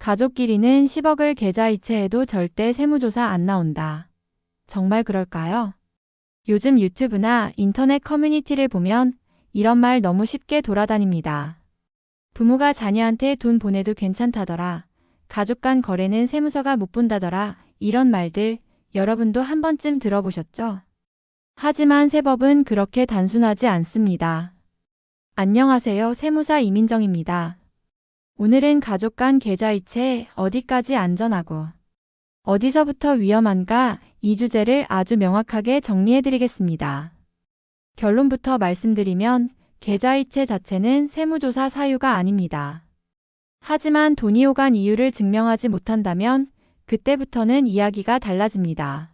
가족끼리는 10억을 계좌이체해도 절대 세무조사 안 나온다. 정말 그럴까요? 요즘 유튜브나 인터넷 커뮤니티를 보면 이런 말 너무 쉽게 돌아다닙니다. 부모가 자녀한테 돈 보내도 괜찮다더라. 가족 간 거래는 세무서가 못 본다더라. 이런 말들 여러분도 한 번쯤 들어보셨죠? 하지만 세법은 그렇게 단순하지 않습니다. 안녕하세요. 세무사 이민정입니다. 오늘은 가족 간 계좌이체 어디까지 안전하고 어디서부터 위험한가 이 주제를 아주 명확하게 정리해 드리겠습니다. 결론부터 말씀드리면 계좌이체 자체는 세무조사 사유가 아닙니다. 하지만 돈이 오간 이유를 증명하지 못한다면 그때부터는 이야기가 달라집니다.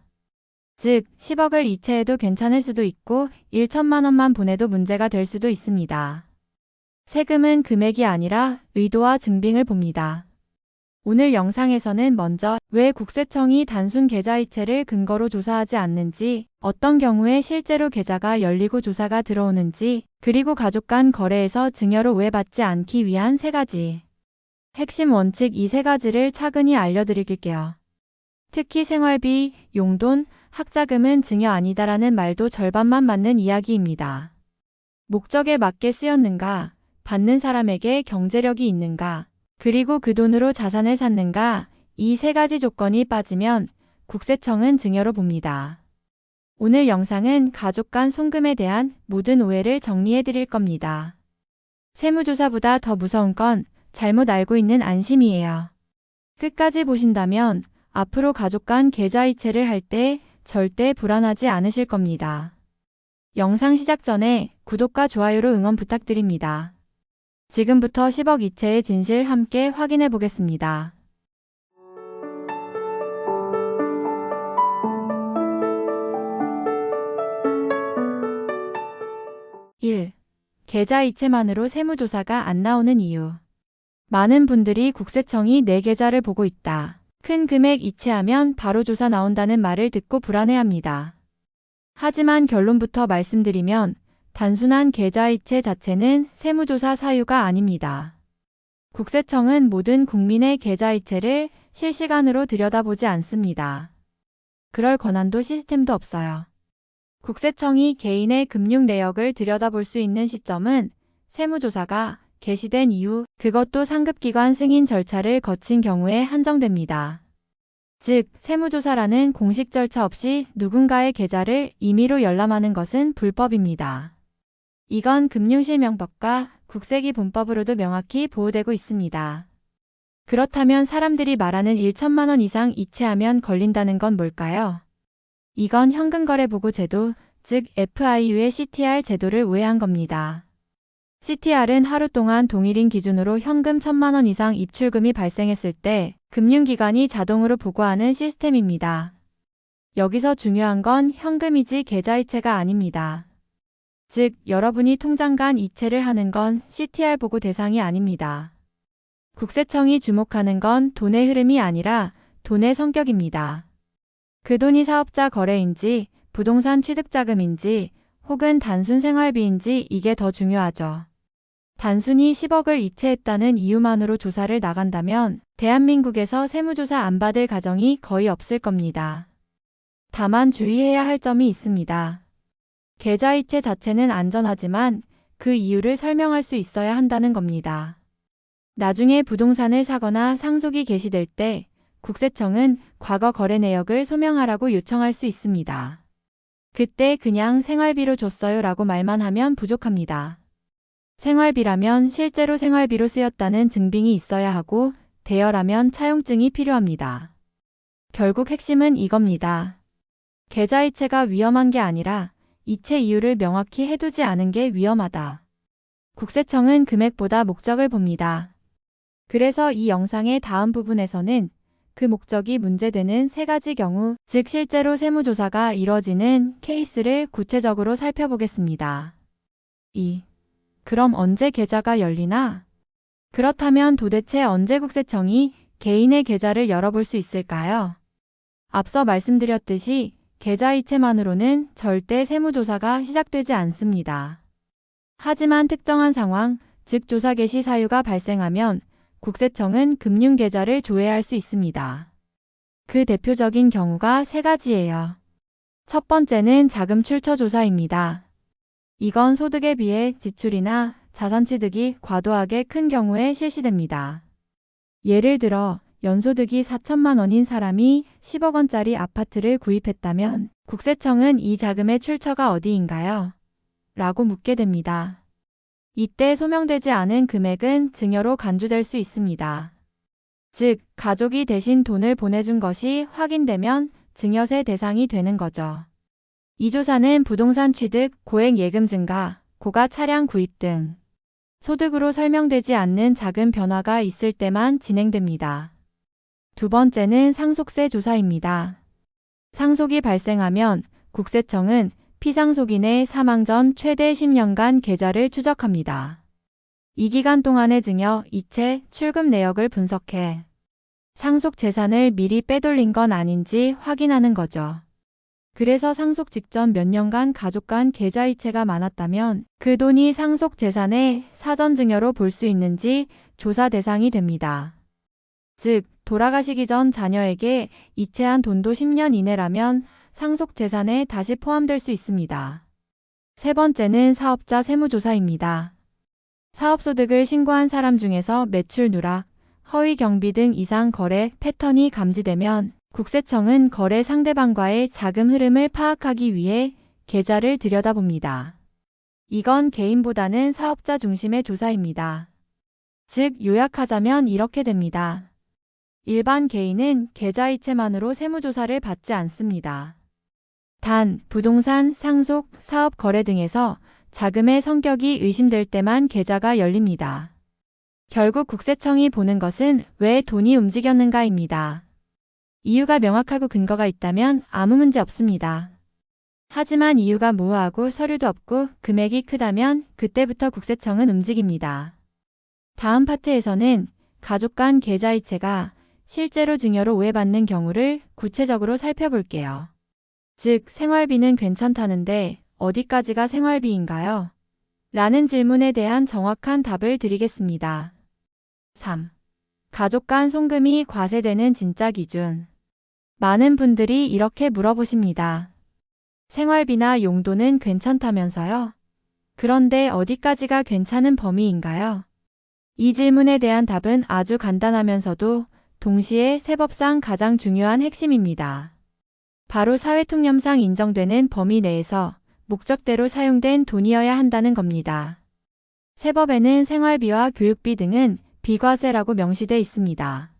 즉, 10억을 이체해도 괜찮을 수도 있고 1천만 원만 보내도 문제가 될 수도 있습니다. 세금은 금액이 아니라 의도와 증빙을 봅니다. 오늘 영상에서는 먼저 왜 국세청이 단순 계좌이체를 근거로 조사하지 않는지, 어떤 경우에 실제로 계좌가 열리고 조사가 들어오는지, 그리고 가족 간 거래에서 증여로 오해받지 않기 위한 세 가지. 핵심 원칙 이 세 가지를 차근히 알려드릴게요. 특히 생활비, 용돈, 학자금은 증여 아니다라는 말도 절반만 맞는 이야기입니다. 목적에 맞게 쓰였는가, 받는 사람에게 경제력이 있는가, 그리고 그 돈으로 자산을 샀는가, 이 세 가지 조건이 빠지면 국세청은 증여로 봅니다. 오늘 영상은 가족 간 송금에 대한 모든 오해를 정리해 드릴 겁니다. 세무조사보다 더 무서운 건 잘못 알고 있는 안심이에요. 끝까지 보신다면 앞으로 가족 간 계좌이체를 할 때 절대 불안하지 않으실 겁니다. 영상 시작 전에 구독과 좋아요로 응원 부탁드립니다. 지금부터 10억 이체의 진실 함께 확인해 보겠습니다. 1. 계좌 이체만으로 세무조사가 안 나오는 이유. 많은 분들이 국세청이 내 계좌를 보고 있다. 큰 금액 이체하면 바로 조사 나온다는 말을 듣고 불안해합니다. 하지만 결론부터 말씀드리면 단순한 계좌이체 자체는 세무조사 사유가 아닙니다. 국세청은 모든 국민의 계좌이체를 실시간으로 들여다보지 않습니다. 그럴 권한도 시스템도 없어요. 국세청이 개인의 금융 내역을 들여다볼 수 있는 시점은 세무조사가 개시된 이후 그것도 상급기관 승인 절차를 거친 경우에 한정됩니다. 즉, 세무조사라는 공식 절차 없이 누군가의 계좌를 임의로 열람하는 것은 불법입니다. 이건 금융실명법과 국세기 본법으로도 명확히 보호되고 있습니다. 그렇다면 사람들이 말하는 1천만 원 이상 이체하면 걸린다는 건 뭘까요? 이건 현금거래보고 제도, 즉 FIU의 CTR 제도를 오해한 겁니다. CTR은 하루 동안 동일인 기준으로 현금 1천만 원 이상 입출금이 발생했을 때 금융기관이 자동으로 보고하는 시스템입니다. 여기서 중요한 건 현금이지 계좌이체가 아닙니다. 즉, 여러분이 통장 간 이체를 하는 건 CTR 보고 대상이 아닙니다. 국세청이 주목하는 건 돈의 흐름이 아니라 돈의 성격입니다. 그 돈이 사업자 거래인지, 부동산 취득자금인지, 혹은 단순 생활비인지 이게 더 중요하죠. 단순히 10억을 이체했다는 이유만으로 조사를 나간다면 대한민국에서 세무조사 안 받을 가정이 거의 없을 겁니다. 다만 주의해야 할 점이 있습니다. 계좌이체 자체는 안전하지만 그 이유를 설명할 수 있어야 한다는 겁니다. 나중에 부동산을 사거나 상속이 개시될 때 국세청은 과거 거래 내역을 소명하라고 요청할 수 있습니다. 그때 그냥 생활비로 줬어요 라고 말만 하면 부족합니다. 생활비라면 실제로 생활비로 쓰였다는 증빙이 있어야 하고 대여라면 차용증이 필요합니다. 결국 핵심은 이겁니다. 계좌이체가 위험한 게 아니라 이체 이유를 명확히 해두지 않은 게 위험하다. 국세청은 금액보다 목적을 봅니다. 그래서 이 영상의 다음 부분에서는 그 목적이 문제되는 세 가지 경우, 즉 실제로 세무조사가 이뤄지는 케이스를 구체적으로 살펴보겠습니다. 2. 그럼 언제 계좌가 열리나? 그렇다면 도대체 언제 국세청이 개인의 계좌를 열어볼 수 있을까요? 앞서 말씀드렸듯이 계좌이체만으로는 절대 세무조사가 시작되지 않습니다. 하지만 특정한 상황, 즉 조사 개시 사유가 발생하면 국세청은 금융계좌를 조회할 수 있습니다. 그 대표적인 경우가 세 가지예요. 첫 번째는 자금 출처 조사입니다. 이건 소득에 비해 지출이나 자산 취득이 과도하게 큰 경우에 실시됩니다. 예를 들어 연소득이 4천만 원인 사람이 10억 원짜리 아파트를 구입했다면 국세청은 이 자금의 출처가 어디인가요? 라고 묻게 됩니다. 이때 소명되지 않은 금액은 증여로 간주될 수 있습니다. 즉, 가족이 대신 돈을 보내준 것이 확인되면 증여세 대상이 되는 거죠. 이 조사는 부동산 취득, 고액 예금 증가, 고가 차량 구입 등 소득으로 설명되지 않는 작은 변화가 있을 때만 진행됩니다. 두 번째는 상속세 조사입니다. 상속이 발생하면 국세청은 피상속인의 사망 전 최대 10년간 계좌를 추적합니다. 이 기간 동안의 증여, 이체, 출금 내역을 분석해 상속 재산을 미리 빼돌린 건 아닌지 확인하는 거죠. 그래서 상속 직전 몇 년간 가족 간 계좌 이체가 많았다면 그 돈이 상속 재산의 사전 증여로 볼 수 있는지 조사 대상이 됩니다. 즉, 돌아가시기 전 자녀에게 이체한 돈도 10년 이내라면 상속 재산에 다시 포함될 수 있습니다. 세 번째는 사업자 세무조사입니다. 사업소득을 신고한 사람 중에서 매출 누락, 허위 경비 등 이상 거래 패턴이 감지되면 국세청은 거래 상대방과의 자금 흐름을 파악하기 위해 계좌를 들여다봅니다. 이건 개인보다는 사업자 중심의 조사입니다. 즉, 요약하자면 이렇게 됩니다. 일반 개인은 계좌 이체만으로 세무조사를 받지 않습니다. 단, 부동산, 상속, 사업 거래 등에서 자금의 성격이 의심될 때만 계좌가 열립니다. 결국 국세청이 보는 것은 왜 돈이 움직였는가입니다. 이유가 명확하고 근거가 있다면 아무 문제 없습니다. 하지만 이유가 모호하고 서류도 없고 금액이 크다면 그때부터 국세청은 움직입니다. 다음 파트에서는 가족 간 계좌 이체가 실제로 증여로 오해받는 경우를 구체적으로 살펴볼게요. 즉, 생활비는 괜찮다는데 어디까지가 생활비인가요? 라는 질문에 대한 정확한 답을 드리겠습니다. 3. 가족 간 송금이 과세되는 진짜 기준. 많은 분들이 이렇게 물어보십니다. 생활비나 용도는 괜찮다면서요? 그런데 어디까지가 괜찮은 범위인가요? 이 질문에 대한 답은 아주 간단하면서도 동시에 세법상 가장 중요한 핵심입니다. 바로 사회통념상 인정되는 범위 내에서 목적대로 사용된 돈이어야 한다는 겁니다. 세법에는 생활비와 교육비 등은 비과세라고 명시돼 있습니다.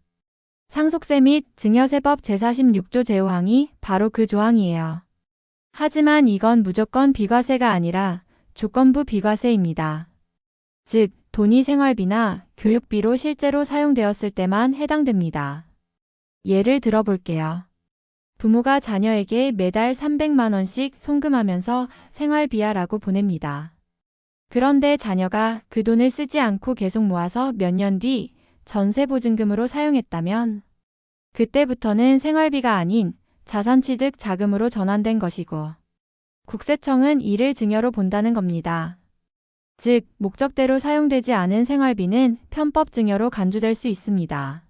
상속세 및 증여세법 제46조 제5항이 바로 그 조항이에요. 하지만 이건 무조건 비과세가 아니라 조건부 비과세입니다. 즉, 돈이 생활비나 교육비로 실제로 사용되었을 때만 해당됩니다. 예를 들어볼게요. 부모가 자녀에게 매달 300만 원씩 송금하면서 생활비야라고 보냅니다. 그런데 자녀가 그 돈을 쓰지 않고 계속 모아서 몇 년 뒤 전세보증금으로 사용했다면 그때부터는 생활비가 아닌 자산취득 자금으로 전환된 것이고 국세청은 이를 증여로 본다는 겁니다. 즉, 목적대로 사용되지 않은 생활비는 편법 증여로 간주될 수 있습니다.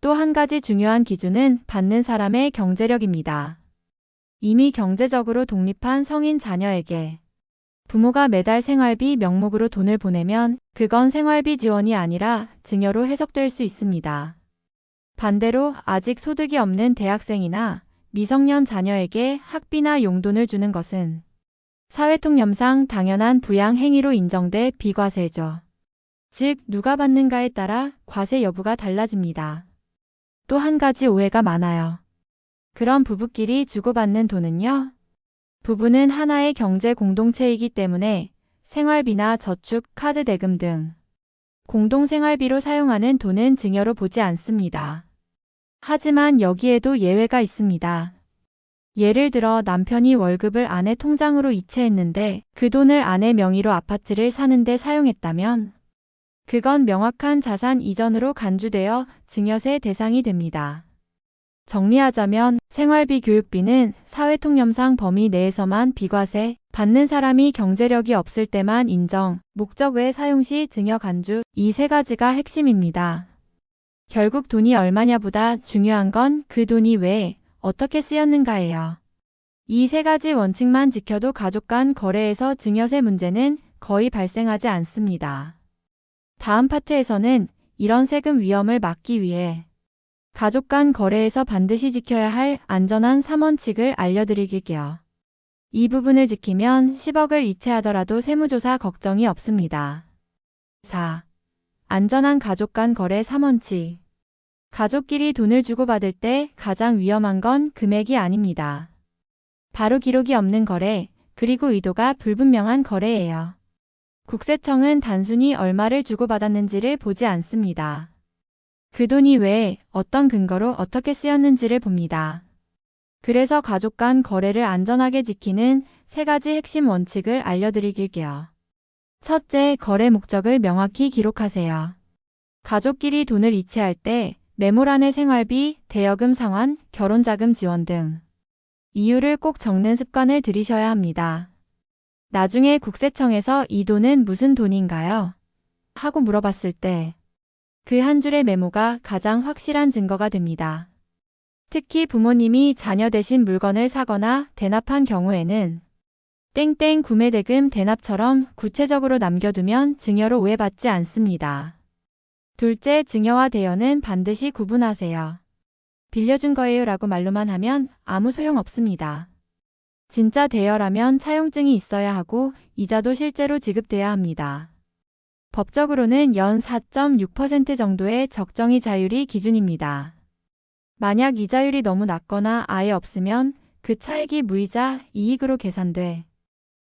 또 한 가지 중요한 기준은 받는 사람의 경제력입니다. 이미 경제적으로 독립한 성인 자녀에게 부모가 매달 생활비 명목으로 돈을 보내면 그건 생활비 지원이 아니라 증여로 해석될 수 있습니다. 반대로 아직 소득이 없는 대학생이나 미성년 자녀에게 학비나 용돈을 주는 것은 사회통념상 당연한 부양 행위로 인정돼 비과세죠. 즉, 누가 받는가에 따라 과세 여부가 달라집니다. 또 한 가지 오해가 많아요. 그럼 부부끼리 주고받는 돈은요? 부부는 하나의 경제 공동체이기 때문에 생활비나 저축, 카드 대금 등 공동생활비로 사용하는 돈은 증여로 보지 않습니다. 하지만 여기에도 예외가 있습니다. 예를 들어 남편이 월급을 아내 통장으로 이체했는데 그 돈을 아내 명의로 아파트를 사는데 사용했다면 그건 명확한 자산 이전으로 간주되어 증여세 대상이 됩니다. 정리하자면 생활비 교육비는 사회통념상 범위 내에서만 비과세, 받는 사람이 경제력이 없을 때만 인정, 목적 외 사용 시 증여 간주, 이 세 가지가 핵심입니다. 결국 돈이 얼마냐보다 중요한 건 그 돈이 왜, 어떻게 쓰였는가예요. 이 세 가지 원칙만 지켜도 가족 간 거래에서 증여세 문제는 거의 발생하지 않습니다. 다음 파트에서는 이런 세금 위험을 막기 위해 가족 간 거래에서 반드시 지켜야 할 안전한 3원칙을 알려드릴게요. 이 부분을 지키면 10억을 이체하더라도 세무조사 걱정이 없습니다. 4. 안전한 가족 간 거래 3원칙. 가족끼리 돈을 주고받을 때 가장 위험한 건 금액이 아닙니다. 바로 기록이 없는 거래, 그리고 의도가 불분명한 거래예요. 국세청은 단순히 얼마를 주고받았는지를 보지 않습니다. 그 돈이 왜, 어떤 근거로 어떻게 쓰였는지를 봅니다. 그래서 가족 간 거래를 안전하게 지키는 세 가지 핵심 원칙을 알려드릴게요. 첫째, 거래 목적을 명확히 기록하세요. 가족끼리 돈을 이체할 때 메모란에 생활비, 대여금 상환, 결혼자금 지원 등 이유를 꼭 적는 습관을 들이셔야 합니다. 나중에 국세청에서 이 돈은 무슨 돈인가요? 하고 물어봤을 때 그 한 줄의 메모가 가장 확실한 증거가 됩니다. 특히 부모님이 자녀 대신 물건을 사거나 대납한 경우에는 땡땡 구매대금 대납처럼 구체적으로 남겨두면 증여로 오해받지 않습니다. 둘째, 증여와 대여는 반드시 구분하세요. 빌려준 거예요 라고 말로만 하면 아무 소용 없습니다. 진짜 대여라면 차용증이 있어야 하고 이자도 실제로 지급돼야 합니다. 법적으로는 연 4.6% 정도의 적정이 자율이 기준입니다. 만약 이자율이 너무 낮거나 아예 없으면 그 차액이 무이자 이익으로 계산돼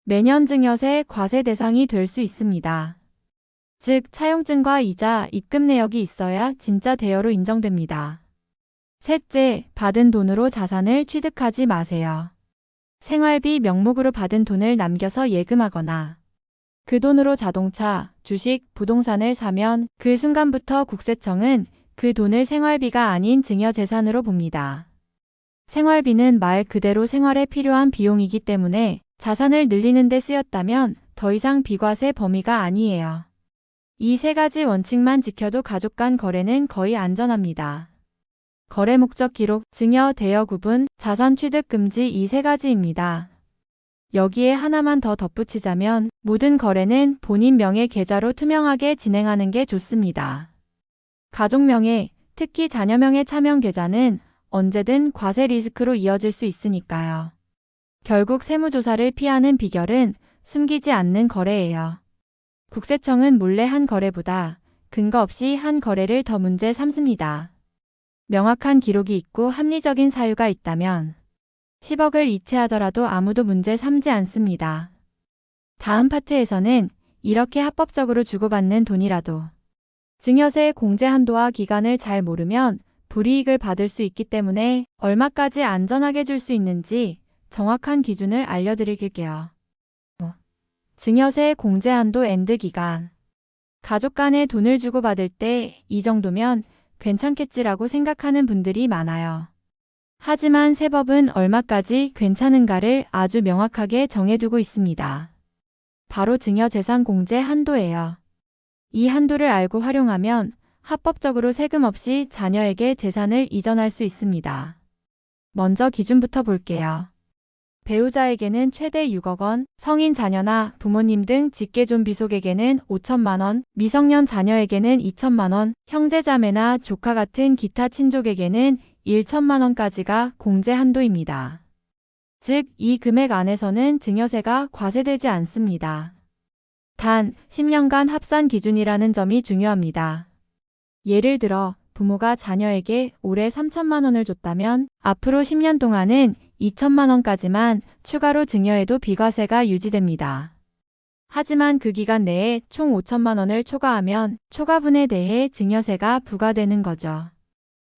매년 증여세 과세 대상이 될 수 있습니다. 즉, 차용증과 이자, 입금 내역이 있어야 진짜 대여로 인정됩니다. 셋째, 받은 돈으로 자산을 취득하지 마세요. 생활비 명목으로 받은 돈을 남겨서 예금하거나 그 돈으로 자동차, 주식, 부동산을 사면 그 순간부터 국세청은 그 돈을 생활비가 아닌 증여재산으로 봅니다. 생활비는 말 그대로 생활에 필요한 비용이기 때문에 자산을 늘리는 데 쓰였다면 더 이상 비과세 범위가 아니에요. 이 세 가지 원칙만 지켜도 가족 간 거래는 거의 안전합니다. 거래 목적 기록, 증여, 대여 구분, 자산 취득 금지 이 세 가지입니다. 여기에 하나만 더 덧붙이자면 모든 거래는 본인 명의 계좌로 투명하게 진행하는 게 좋습니다. 가족 명의, 특히 자녀 명의 차명 계좌는 언제든 과세 리스크로 이어질 수 있으니까요. 결국 세무조사를 피하는 비결은 숨기지 않는 거래예요. 국세청은 몰래 한 거래보다 근거 없이 한 거래를 더 문제 삼습니다. 명확한 기록이 있고 합리적인 사유가 있다면 10억을 이체하더라도 아무도 문제 삼지 않습니다. 다음 파트에서는 이렇게 합법적으로 주고받는 돈이라도 증여세 공제 한도와 기간을 잘 모르면 불이익을 받을 수 있기 때문에 얼마까지 안전하게 줄 수 있는지 정확한 기준을 알려드릴게요. 증여세 공제 한도 엔드 기간 가족 간에 돈을 주고받을 때 이 정도면 괜찮겠지라고 생각하는 분들이 많아요. 하지만 세법은 얼마까지 괜찮은가를 아주 명확하게 정해두고 있습니다. 바로 증여재산 공제 한도예요. 이 한도를 알고 활용하면 합법적으로 세금 없이 자녀에게 재산을 이전할 수 있습니다. 먼저 기준부터 볼게요. 배우자에게는 최대 6억 원, 성인 자녀나 부모님 등 직계존 비속에게는 5천만 원, 미성년 자녀에게는 2천만 원, 형제자매나 조카 같은 기타 친족에게는 1천만 원까지가 공제 한도입니다. 즉, 이 금액 안에서는 증여세가 과세되지 않습니다. 단, 10년간 합산 기준이라는 점이 중요합니다. 예를 들어, 부모가 자녀에게 올해 3천만 원을 줬다면 앞으로 10년 동안은 2천만 원까지만 추가로 증여해도 비과세가 유지됩니다. 하지만 그 기간 내에 총 5천만 원을 초과하면 초과분에 대해 증여세가 부과되는 거죠.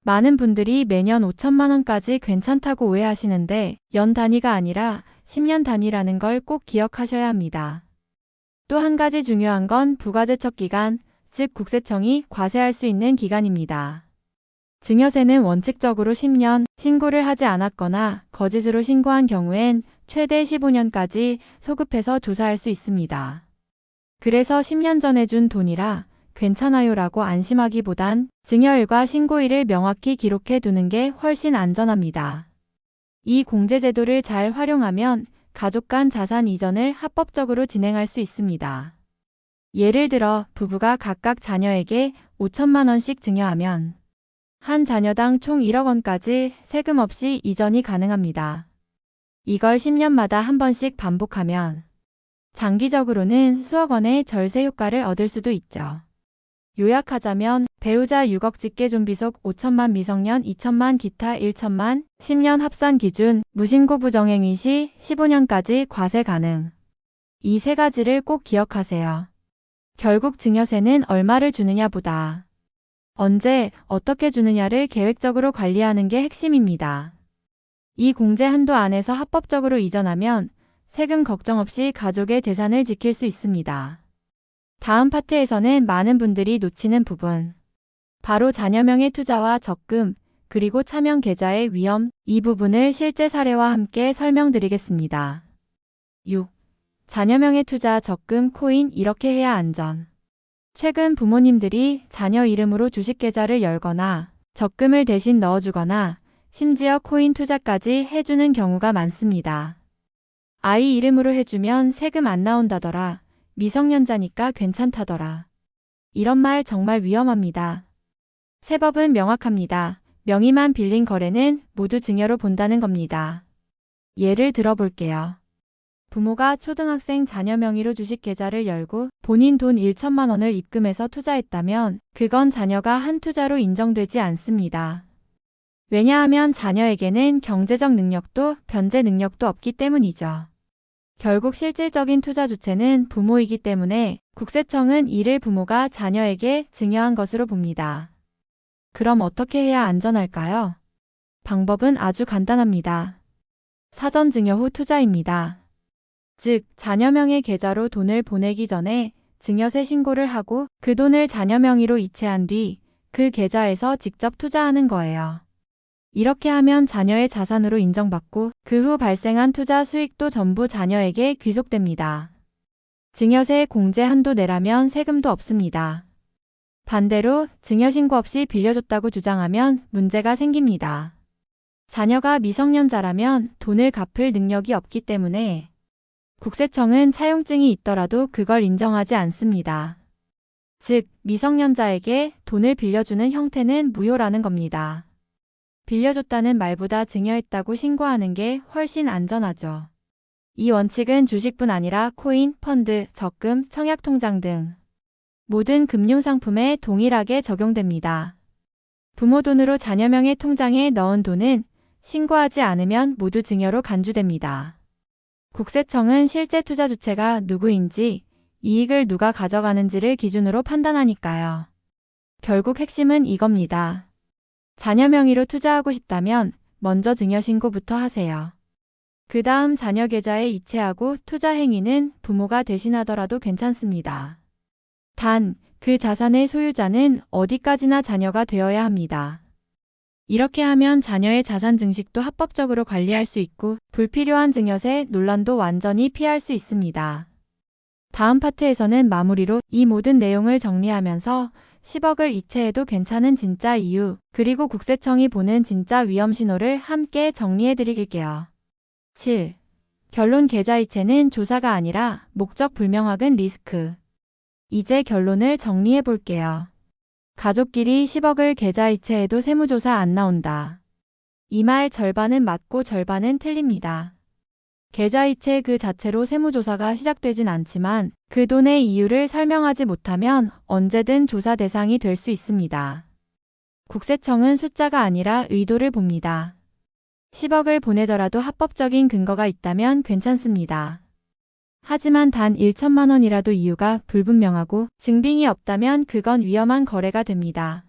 많은 분들이 매년 5천만 원까지 괜찮다고 오해하시는데 연 단위가 아니라 10년 단위라는 걸 꼭 기억하셔야 합니다. 또 한 가지 중요한 건 부가제척 기간, 즉 국세청이 과세할 수 있는 기간입니다. 증여세는 원칙적으로 10년 신고를 하지 않았거나 거짓으로 신고한 경우엔 최대 15년까지 소급해서 조사할 수 있습니다. 그래서 10년 전에 준 돈이라 괜찮아요라고 안심하기보단 증여일과 신고일을 명확히 기록해 두는 게 훨씬 안전합니다. 이 공제제도를 잘 활용하면 가족 간 자산 이전을 합법적으로 진행할 수 있습니다. 예를 들어 부부가 각각 자녀에게 5천만 원씩 증여하면 한 자녀당 총 1억 원까지 세금 없이 이전이 가능합니다. 이걸 10년마다 한 번씩 반복하면 장기적으로는 수억 원의 절세 효과를 얻을 수도 있죠. 요약하자면 배우자 6억 직계 좀비 속 5천만 미성년 2천만 기타 1천만 10년 합산 기준 무신고 부정행위 시 15년까지 과세 가능. 이 세 가지를 꼭 기억하세요. 결국 증여세는 얼마를 주느냐보다 언제 어떻게 주느냐를 계획적으로 관리하는 게 핵심입니다. 이 공제 한도 안에서 합법적으로 이전하면 세금 걱정 없이 가족의 재산을 지킬 수 있습니다. 다음 파트에서는 많은 분들이 놓치는 부분. 바로 자녀명의 투자와 적금, 그리고 차명 계좌의 위험, 이 부분을 실제 사례와 함께 설명드리겠습니다. 6. 자녀명의 투자, 적금, 코인 이렇게 해야 안전. 최근 부모님들이 자녀 이름으로 주식 계좌를 열거나 적금을 대신 넣어주거나 심지어 코인 투자까지 해주는 경우가 많습니다. 아이 이름으로 해주면 세금 안 나온다더라. 미성년자니까 괜찮다더라. 이런 말 정말 위험합니다. 세법은 명확합니다. 명의만 빌린 거래는 모두 증여로 본다는 겁니다. 예를 들어볼게요. 부모가 초등학생 자녀 명의로 주식 계좌를 열고 본인 돈 1천만 원을 입금해서 투자했다면 그건 자녀가 한 투자로 인정되지 않습니다. 왜냐하면 자녀에게는 경제적 능력도 변제 능력도 없기 때문이죠. 결국 실질적인 투자 주체는 부모이기 때문에 국세청은 이를 부모가 자녀에게 증여한 것으로 봅니다. 그럼 어떻게 해야 안전할까요? 방법은 아주 간단합니다. 사전 증여 후 투자입니다. 즉, 자녀 명의 계좌로 돈을 보내기 전에 증여세 신고를 하고 그 돈을 자녀 명의로 이체한 뒤 그 계좌에서 직접 투자하는 거예요. 이렇게 하면 자녀의 자산으로 인정받고 그 후 발생한 투자 수익도 전부 자녀에게 귀속됩니다. 증여세 공제 한도 내라면 세금도 없습니다. 반대로 증여신고 없이 빌려줬다고 주장하면 문제가 생깁니다. 자녀가 미성년자라면 돈을 갚을 능력이 없기 때문에 국세청은 차용증이 있더라도 그걸 인정하지 않습니다. 즉, 미성년자에게 돈을 빌려주는 형태는 무효라는 겁니다. 빌려줬다는 말보다 증여했다고 신고하는 게 훨씬 안전하죠. 이 원칙은 주식뿐 아니라 코인, 펀드, 적금, 청약통장 등 모든 금융상품에 동일하게 적용됩니다. 부모 돈으로 자녀명의 통장에 넣은 돈은 신고하지 않으면 모두 증여로 간주됩니다. 국세청은 실제 투자 주체가 누구인지 이익을 누가 가져가는지를 기준으로 판단하니까요. 결국 핵심은 이겁니다. 자녀 명의로 투자하고 싶다면 먼저 증여신고부터 하세요. 그 다음 자녀 계좌에 이체하고 투자 행위는 부모가 대신하더라도 괜찮습니다. 단, 그 자산의 소유자는 어디까지나 자녀가 되어야 합니다. 이렇게 하면 자녀의 자산 증식도 합법적으로 관리할 수 있고 불필요한 증여세 논란도 완전히 피할 수 있습니다. 다음 파트에서는 마무리로 이 모든 내용을 정리하면서 10억을 이체해도 괜찮은 진짜 이유, 그리고 국세청이 보는 진짜 위험 신호를 함께 정리해 드릴게요. 7. 결론 계좌 이체는 조사가 아니라 목적 불명확은 리스크. 이제 결론을 정리해 볼게요. 가족끼리 10억을 계좌 이체해도 세무조사 안 나온다. 이 말 절반은 맞고 절반은 틀립니다. 계좌 이체 그 자체로 세무조사가 시작되진 않지만 그 돈의 이유를 설명하지 못하면 언제든 조사 대상이 될 수 있습니다. 국세청은 숫자가 아니라 의도를 봅니다. 10억을 보내더라도 합법적인 근거가 있다면 괜찮습니다. 하지만 단 1천만 원이라도 이유가 불분명하고 증빙이 없다면 그건 위험한 거래가 됩니다.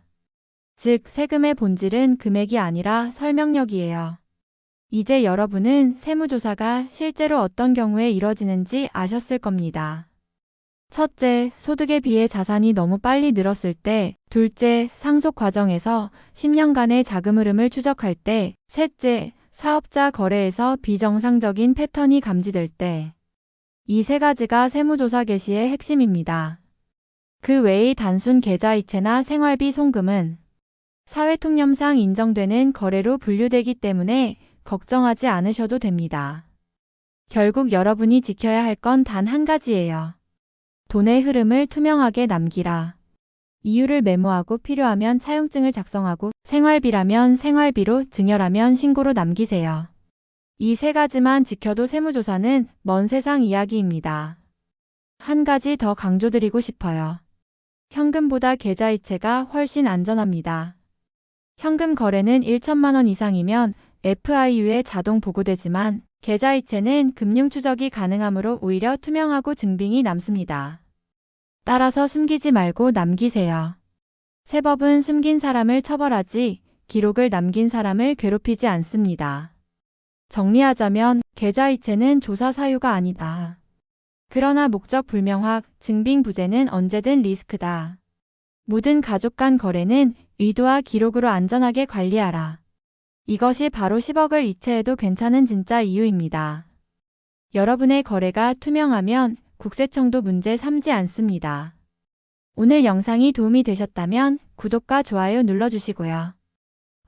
즉, 세금의 본질은 금액이 아니라 설명력이에요. 이제 여러분은 세무조사가 실제로 어떤 경우에 이뤄지는지 아셨을 겁니다. 첫째, 소득에 비해 자산이 너무 빨리 늘었을 때, 둘째, 상속 과정에서 10년간의 자금 흐름을 추적할 때, 셋째, 사업자 거래에서 비정상적인 패턴이 감지될 때, 이 세 가지가 세무조사 개시의 핵심입니다. 그 외의 단순 계좌이체나 생활비 송금은 사회통념상 인정되는 거래로 분류되기 때문에 걱정하지 않으셔도 됩니다. 결국 여러분이 지켜야 할 건 단 한 가지예요. 돈의 흐름을 투명하게 남기라. 이유를 메모하고 필요하면 차용증을 작성하고 생활비라면 생활비로 증여라면 신고로 남기세요. 이 세 가지만 지켜도 세무조사는 먼 세상 이야기입니다. 한 가지 더 강조드리고 싶어요. 현금보다 계좌이체가 훨씬 안전합니다. 현금 거래는 1천만 원 이상이면 FIU에 자동 보고되지만 계좌이체는 금융 추적이 가능하므로 오히려 투명하고 증빙이 남습니다. 따라서 숨기지 말고 남기세요. 세법은 숨긴 사람을 처벌하지 기록을 남긴 사람을 괴롭히지 않습니다. 정리하자면 계좌이체는 조사 사유가 아니다. 그러나 목적 불명확, 증빙 부재는 언제든 리스크다. 모든 가족 간 거래는 의도와 기록으로 안전하게 관리하라. 이것이 바로 10억을 이체해도 괜찮은 진짜 이유입니다. 여러분의 거래가 투명하면 국세청도 문제 삼지 않습니다. 오늘 영상이 도움이 되셨다면 구독과 좋아요 눌러주시고요.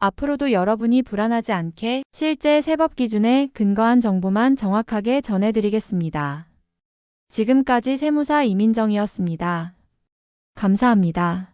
앞으로도 여러분이 불안하지 않게 실제 세법 기준에 근거한 정보만 정확하게 전해드리겠습니다. 지금까지 세무사 이민정이었습니다. 감사합니다.